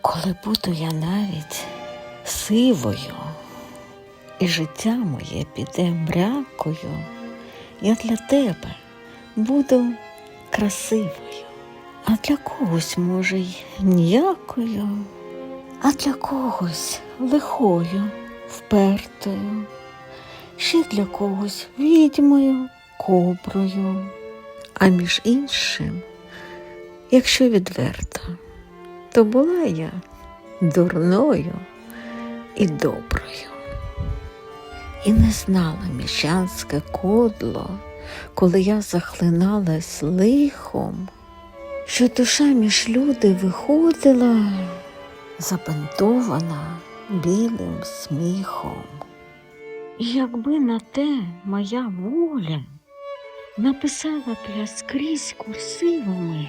Коли буду я навіть сивою, і життя моє піде мрякою, я для тебе буду красивою, а для когось, може, й ніякою, а для когось лихою, впертою, ще для когось відьмою, коброю, а між іншим, якщо відверто, то була я дурною і доброю. І не знала міщанське кодло, коли я захлиналась лихом, що душа між люди виходила забинтована білим сміхом. І якби на те моя воля написала б я скрізь курсивами,